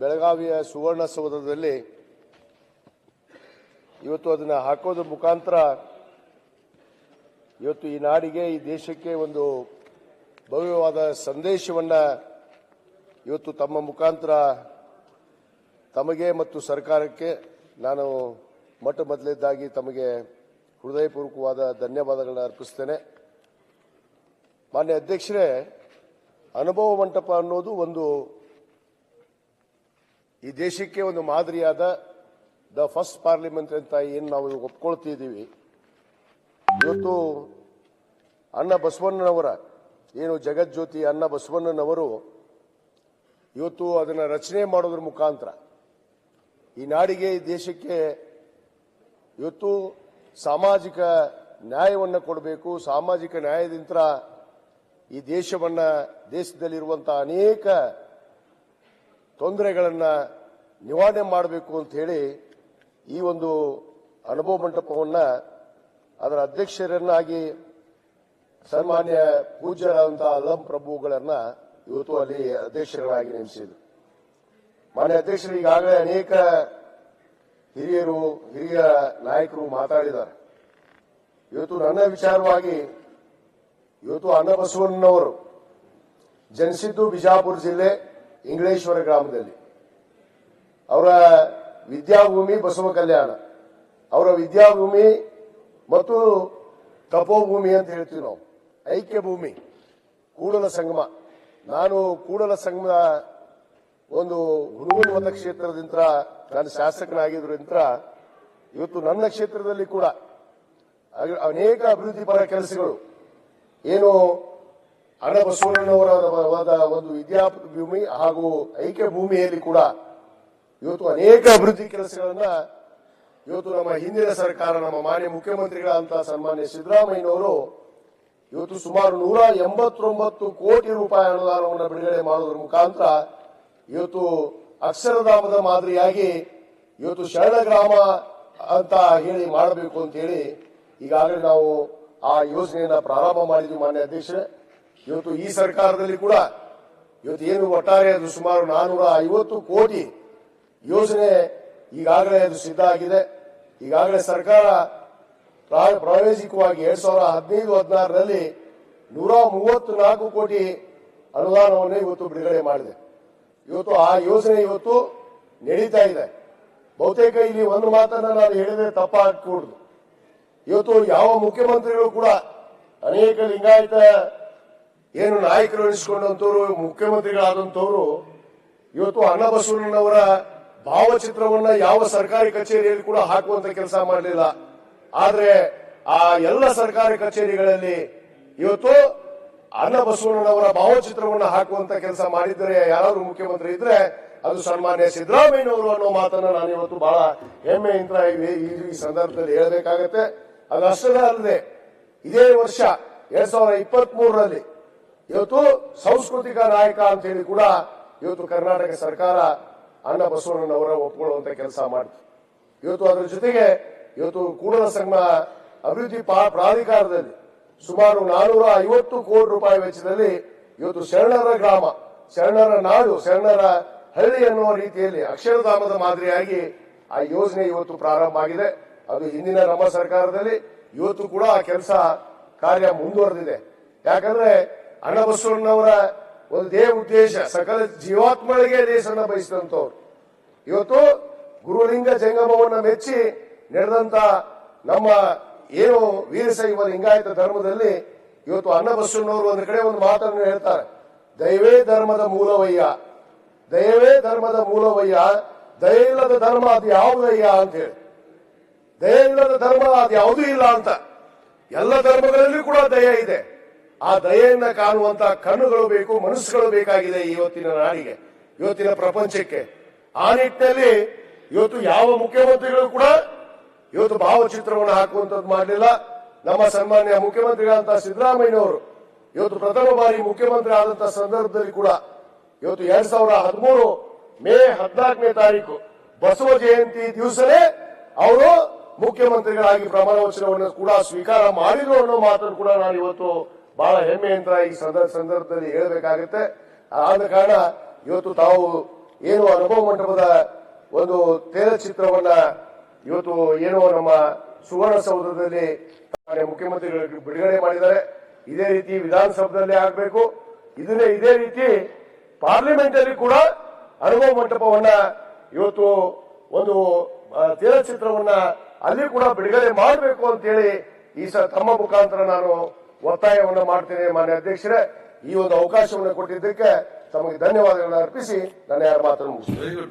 ಬೆಳಗಾವಿಯ ಸುವರ್ಣಸೌಧದಲ್ಲಿ ಇವತ್ತು ಅದನ್ನು ಹಾಕೋದ್ರ ಮುಖಾಂತರ ಇವತ್ತು ಈ ನಾಡಿಗೆ, ಈ ದೇಶಕ್ಕೆ ಒಂದು ಭವ್ಯವಾದ ಸಂದೇಶವನ್ನ ಇವತ್ತು ತಮ್ಮ ಮುಖಾಂತರ ತಮಗೆ ಮತ್ತು ಸರ್ಕಾರಕ್ಕೆ ನಾನು ಮೊಟ್ಟ ಮೊದಲೇದಾಗಿ ತಮಗೆ ಹೃದಯಪೂರ್ವಕವಾದ ಧನ್ಯವಾದಗಳನ್ನು ಅರ್ಪಿಸ್ತೇನೆ. ಮಾನ್ಯ ಅಧ್ಯಕ್ಷರೇ, ಅನುಭವ ಮಂಟಪ ಅನ್ನೋದು ಒಂದು ಈ ದೇಶಕ್ಕೆ ಒಂದು ಮಾದರಿಯಾದ ದ ಫಸ್ಟ್ ಪಾರ್ಲಿಮೆಂಟ್ ಅಂತ ಏನು ನಾವು ಒಪ್ಕೊಳ್ತಿದ್ದೀವಿ ಇವತ್ತು ಅಣ್ಣ ಬಸವಣ್ಣನವರ, ಏನು ಜಗಜ್ಯೋತಿ ಅಣ್ಣ ಬಸವಣ್ಣನವರು ಇವತ್ತು ಅದನ್ನು ರಚನೆ ಮಾಡೋದ್ರ ಮುಖಾಂತರ ಈ ನಾಡಿಗೆ, ಈ ದೇಶಕ್ಕೆ ಇವತ್ತು ಸಾಮಾಜಿಕ ನ್ಯಾಯವನ್ನು ಕೊಡಬೇಕು. ಸಾಮಾಜಿಕ ನ್ಯಾಯದಿಂದ ಈ ದೇಶವನ್ನ ದೇಶದಲ್ಲಿರುವಂತಹ ಅನೇಕ ತೊಂದರೆಗಳನ್ನ ನಿವಾರಣೆ ಮಾಡಬೇಕು ಅಂತ ಹೇಳಿ ಈ ಒಂದು ಅನುಭವ ಮಂಟಪವನ್ನ ಅದರ ಅಧ್ಯಕ್ಷರನ್ನಾಗಿ ಸನ್ಮಾನ್ಯ ಪೂಜ್ಯರಾದಂತಹ ಅಲಂ ಪ್ರಭುಗಳನ್ನ ಇವತ್ತು ಅಲ್ಲಿ ಅಧ್ಯಕ್ಷರಾಗಿ ನೇಮಿಸಿದ್ರು. ಮಾನ್ಯ ಅಧ್ಯಕ್ಷರು ಈಗಾಗಲೇ ಅನೇಕ ಹಿರಿಯರು, ಹಿರಿಯ ನಾಯಕರು ಮಾತಾಡಿದ್ದಾರೆ. ಇವತ್ತು ನನ್ನ ವಿಚಾರವಾಗಿ ಇವತ್ತು ಅನ್ನಬಸವಣ್ಣನವರು, ಜನಿಸಿದ್ದು ಬಿಜಾಪುರ ಜಿಲ್ಲೆ ಇಂಗ್ಲೇಶ್ವರ ಗ್ರಾಮದಲ್ಲಿ. ಅವರ ವಿದ್ಯಾಭೂಮಿ ಬಸವ ಕಲ್ಯಾಣ. ಅವರ ವಿದ್ಯಾಭೂಮಿ ಮತ್ತು ತಪೋಭೂಮಿ ಅಂತ ಹೇಳ್ತೀವಿ ನಾವು. ಐಕ್ಯ ಭೂಮಿ, ಕೂಡಲ ಸಂಗಮ. ನಾನು ಕೂಡಲ ಸಂಗಮ ಒಂದು ಹುಡುಗನ ಮತಕ್ಷೇತ್ರದಿಂದ ನಾನು ಶಾಸಕನಾಗಿದ್ದರಿಂದ ಇವತ್ತು ನನ್ನ ಕ್ಷೇತ್ರದಲ್ಲಿ ಕೂಡ ಅನೇಕ ಅಭಿವೃದ್ಧಿ ಪರ ಕೆಲಸಗಳು. ಏನು ಅಣ್ಣ ಒಂದು ವಿದ್ಯಾ ಭೂಮಿ ಹಾಗೂ ಐಕ್ಯ ಭೂಮಿಯಲ್ಲಿ ಕೂಡ ಇವತ್ತು ಅನೇಕ ಅಭಿವೃದ್ಧಿ ಕೆಲಸಗಳನ್ನ ಇವತ್ತು ನಮ್ಮ ಹಿಂದಿನ ಸರ್ಕಾರ, ನಮ್ಮ ಮಾನ್ಯ ಮುಖ್ಯಮಂತ್ರಿಗಳಂತ ಸನ್ಮಾನ್ಯ ಸಿದ್ದರಾಮಯ್ಯನವರು ಇವತ್ತು ಸುಮಾರು ನೂರ ಎಂಬತ್ತೊಂಬತ್ತು ಕೋಟಿ ರೂಪಾಯಿ ಅನುದಾನವನ್ನು ಬಿಡುಗಡೆ ಮಾಡೋದ್ರ ಮುಖಾಂತರ ಇವತ್ತು ಅಕ್ಷರಧಾಮದ ಮಾದರಿಯಾಗಿ ಇವತ್ತು ಶರಣ ಗ್ರಾಮ ಅಂತ ಹೇಳಿ ಮಾಡಬೇಕು ಅಂತ ಹೇಳಿ ಈಗಾಗಲೇ ನಾವು ಆ ಯೋಜನೆಯನ್ನ ಪ್ರಾರಂಭ ಮಾಡಿದ್ವಿ ಮಾನ್ಯ ಅಧ್ಯಕ್ಷರೇ. ಇವತ್ತು ಈ ಸರ್ಕಾರದಲ್ಲಿ ಕೂಡ ಇವತ್ತು ಏನು ಒಟ್ಟಾರೆ ಅದು ಸುಮಾರು ನಾನೂರ ಐವತ್ತು ಕೋಟಿ ಯೋಜನೆ ಈಗಾಗಲೇ ಅದು ಸಿದ್ಧ ಆಗಿದೆ. ಈಗಾಗಲೇ ಸರ್ಕಾರ ಪ್ರಾಯೋಜಿಕವಾಗಿ ಎರಡ್ ಸಾವಿರದ ಹದಿನೈದು, ಹದಿನಾರರಲ್ಲಿ ನೂರ ಮೂವತ್ತು ನಾಲ್ಕು ಕೋಟಿ ಅನುದಾನವನ್ನು ಇವತ್ತು ಬಿಡುಗಡೆ ಮಾಡಿದೆ. ಇವತ್ತು ಆ ಯೋಜನೆ ಇವತ್ತು ನಡೀತಾ ಇದೆ. ಬಹುತೇಕ ಇಲ್ಲಿ ಒಂದು ಮಾತನ್ನ ನಾನು ಹೇಳಿದ್ರೆ ತಪ್ಪಾಗಕೂಡದು ಇವತ್ತು ಯಾವ ಮುಖ್ಯಮಂತ್ರಿಗಳು ಕೂಡ ಅನೇಕ ಲಿಂಗಾಯತ ಏನು ನಾಯಕರು ಎನಿಸಿಕೊಂಡಂತವರು ಮುಖ್ಯಮಂತ್ರಿಗಳಾದಂತವರು, ಇವತ್ತು ಅನ್ನಬಸವಣ್ಣನವರ ಭಾವಚಿತ್ರವನ್ನ ಯಾವ ಸರ್ಕಾರಿ ಕಚೇರಿಯಲ್ಲಿ ಕೂಡ ಹಾಕುವಂತ ಕೆಲಸ ಮಾಡಲಿಲ್ಲ. ಆದ್ರೆ ಆ ಎಲ್ಲ ಸರ್ಕಾರಿ ಕಚೇರಿಗಳಲ್ಲಿ ಇವತ್ತು ಅನ್ನಬಸವಣ್ಣನವರ ಭಾವಚಿತ್ರವನ್ನು ಹಾಕುವಂತ ಕೆಲಸ ಮಾಡಿದರೆ ಯಾರಾದ್ರೂ ಮುಖ್ಯಮಂತ್ರಿ ಇದ್ರೆ ಅದು ಸನ್ಮಾನ್ಯ ಸಿದ್ದರಾಮಯ್ಯನವರು ಅನ್ನೋ ಮಾತನ್ನ ನಾನು ಇವತ್ತು ಬಹಳ ಹೆಮ್ಮೆಯಿಂದ ಈ- ಸಂದರ್ಭದಲ್ಲಿ ಹೇಳಬೇಕಾಗತ್ತೆ. ಅಷ್ಟೇ ಅಲ್ಲದೆ, ಇದೇ ವರ್ಷ ಎರಡ್ ಸಾವಿರದ ಇಪ್ಪತ್ತ್ ಮೂರರಲ್ಲಿ ಇವತ್ತು ಸಾಂಸ್ಕೃತಿಕ ನಾಯಕ ಅಂತ ಹೇಳಿ ಕೂಡ ಇವತ್ತು ಕರ್ನಾಟಕ ಸರ್ಕಾರ ಅಣ್ಣ ಬಸವಣ್ಣನವರ ಒಪ್ಕೊಳ್ಳುವಂತ ಕೆಲಸ ಮಾಡಿತು ಇವತ್ತು ಅದರ ಜೊತೆಗೆ ಇವತ್ತು ಕೂಡಲ ಸಂಘ ಅಭಿವೃದ್ಧಿ ಪ್ರಾಧಿಕಾರದಲ್ಲಿ ಸುಮಾರು ನಾನೂರ ಐವತ್ತು ಕೋಟಿ ರೂಪಾಯಿ ವೆಚ್ಚದಲ್ಲಿ ಇವತ್ತು ಶರಣರ ಗ್ರಾಮ, ಶರಣರ ನಾಡು, ಶರಣರ ಹಳ್ಳಿ ಅನ್ನುವ ರೀತಿಯಲ್ಲಿ ಅಕ್ಷರಧಾಮದ ಮಾದರಿಯಾಗಿ ಆ ಯೋಜನೆ ಇವತ್ತು ಪ್ರಾರಂಭ ಆಗಿದೆ. ಅದು ಹಿಂದಿನ ನಮ್ಮ ಸರ್ಕಾರದಲ್ಲಿ ಇವತ್ತು ಕೂಡ ಆ ಕೆಲಸ ಕಾರ್ಯ ಮುಂದುವರೆದಿದೆ. ಯಾಕಂದ್ರೆ ಅಣ್ಣ ಬಸವಣ್ಣನವರ ಒಂದು ದೇಹ ಉದ್ದೇಶ ಸಕಲ ಜೀವಾತ್ಮಗಳಿಗೆ ದೇಶನ ಬಯಸಿದಂಥವ್ರು ಇವತ್ತು ಗುರುಲಿಂಗ ಜಂಗಮವನ್ನ ಮೆಚ್ಚಿ ನಡೆದಂತ ನಮ್ಮ ಏನು ವೀರಶೈವ ಲಿಂಗಾಯತ ಧರ್ಮದಲ್ಲಿ ಇವತ್ತು ಅನ್ನಬಸವಣ್ಣವರು ಒಂದು ಕಡೆ ಒಂದು ಮಾತನ್ನು ಹೇಳ್ತಾರೆ. ದೈವೇ ಧರ್ಮದ ಮೂಲವಯ್ಯ. ದಯವೇ ಧರ್ಮದ ಮೂಲವಯ್ಯ. ದಯ ಇಲ್ಲದ ಧರ್ಮ ಅದು ಯಾವುದಯ್ಯ ಅಂತ ಹೇಳಿ. ದಯ ಇಲ್ಲದ ಧರ್ಮ ಅದು ಯಾವುದೂ ಇಲ್ಲ ಅಂತ. ಎಲ್ಲ ಧರ್ಮಗಳಲ್ಲಿ ಕೂಡ ದಯ ಇದೆ. ಆ ದಯೆಯನ್ನ ಕಾಣುವಂತ ಕಣ್ಣುಗಳು ಬೇಕು, ಮನಸ್ಸುಗಳು ಬೇಕಾಗಿದೆ ಇವತ್ತಿನ ನಾಡಿಗೆ, ಇವತ್ತಿನ ಪ್ರಪಂಚಕ್ಕೆ. ಆ ನಿಟ್ಟಿನಲ್ಲಿ ಇವತ್ತು ಯಾವ ಮುಖ್ಯಮಂತ್ರಿಗಳು ಕೂಡ ಇವತ್ತು ಭಾವಚಿತ್ರವನ್ನು ಹಾಕುವಂತದ್ದು ಮಾಡಲಿಲ್ಲ. ನಮ್ಮ ಸನ್ಮಾನ್ಯ ಮುಖ್ಯಮಂತ್ರಿಗಳಂತ ಸಿದ್ದರಾಮಯ್ಯನವರು ಇವತ್ತು ಪ್ರಥಮ ಬಾರಿ ಮುಖ್ಯಮಂತ್ರಿ ಆದಂತಹ ಸಂದರ್ಭದಲ್ಲಿ ಕೂಡ ಇವತ್ತು ಎರಡ್ ಸಾವಿರದ ಹದಿಮೂರು ಮೇ ಹದಿನಾಲ್ಕನೇ ತಾರೀಕು ಬಸವ ಜಯಂತಿ ದಿವಸನೇ ಅವರು ಮುಖ್ಯಮಂತ್ರಿಗಳಾಗಿ ಪ್ರಮಾಣ ವಚನವನ್ನು ಕೂಡ ಸ್ವೀಕಾರ ಮಾಡಿದ್ರು ಅನ್ನೋ ಮಾತನ್ನು ಕೂಡ ನಾನು ಇವತ್ತು ಬಹಳ ಹೆಮ್ಮೆಯಿಂದ ಈ ಸಂದರ್ಭ ಸಂದರ್ಭದಲ್ಲಿ ಹೇಳಬೇಕಾಗುತ್ತೆ. ಆದ ಕಾರಣ ಇವತ್ತು ತಾವು ಏನು ಅನುಭವ ಮಂಟಪದ ಒಂದು ತೇಲಚಿತ್ರವನ್ನ ಇವತ್ತು ಏನು ನಮ್ಮ ಸುವರ್ಣಸೌಧದಲ್ಲಿ ಸೌಧದಲ್ಲಿ ಮುಖ್ಯಮಂತ್ರಿಗಳು ಬಿಡುಗಡೆ ಮಾಡಿದ್ದಾರೆ. ಇದೇ ರೀತಿ ವಿಧಾನಸೌಧದಲ್ಲಿ ಆಗಬೇಕು. ಇದನ್ನೇ ಇದೇ ರೀತಿ ಪಾರ್ಲಿಮೆಂಟ್ ಅಲ್ಲಿ ಕೂಡ ಅನುಭವ ಮಂಟಪವನ್ನ ಇವತ್ತು ಒಂದು ತೇಲ ಚಿತ್ರವನ್ನ ಅಲ್ಲಿ ಕೂಡ ಬಿಡುಗಡೆ ಮಾಡಬೇಕು ಅಂತೇಳಿ ಈ ಸ ತಮ್ಮ ಮುಖಾಂತರ ನಾನು ಒತ್ತಾಯವನ್ನು ಮಾಡ್ತೇನೆ ಮಾನ್ಯ ಅಧ್ಯಕ್ಷರೇ. ಈ ಒಂದು ಅವಕಾಶವನ್ನು ಕೊಟ್ಟಿದ್ದಕ್ಕೆ ತಮಗೆ ಧನ್ಯವಾದಗಳನ್ನು ಅರ್ಪಿಸಿ. ನನ್ನ ಯಾರ ಮಾತನ್ನು ಮುಗಿಸ್ತೇನೆ.